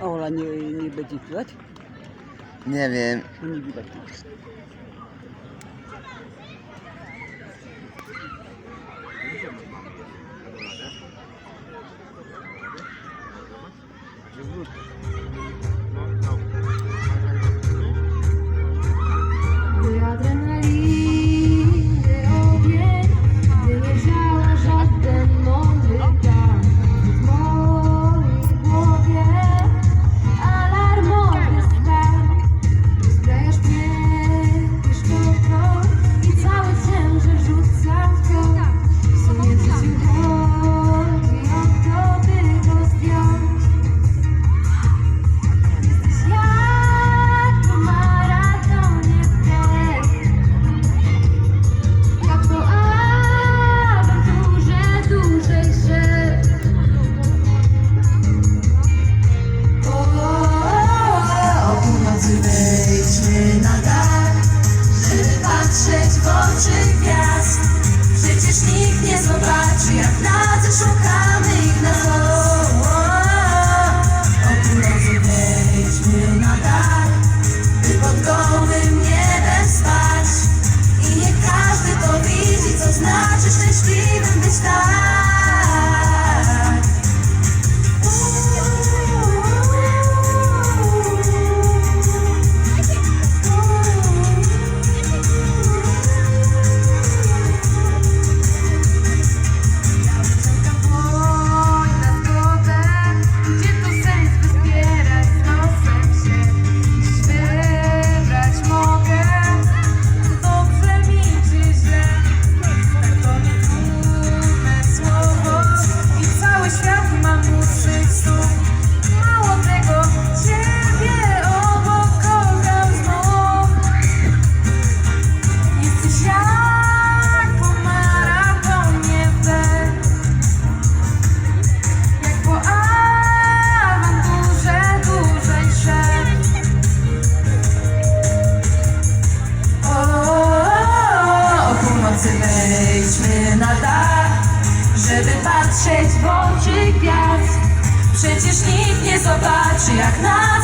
Ola nie, nie będzie kiwać? Nie wiem. No nie widać. spoczy gas. Wszyscy wejdźmy na dach, żeby patrzeć w oczy gwiazd. Przecież nikt nie zobaczy jak nas.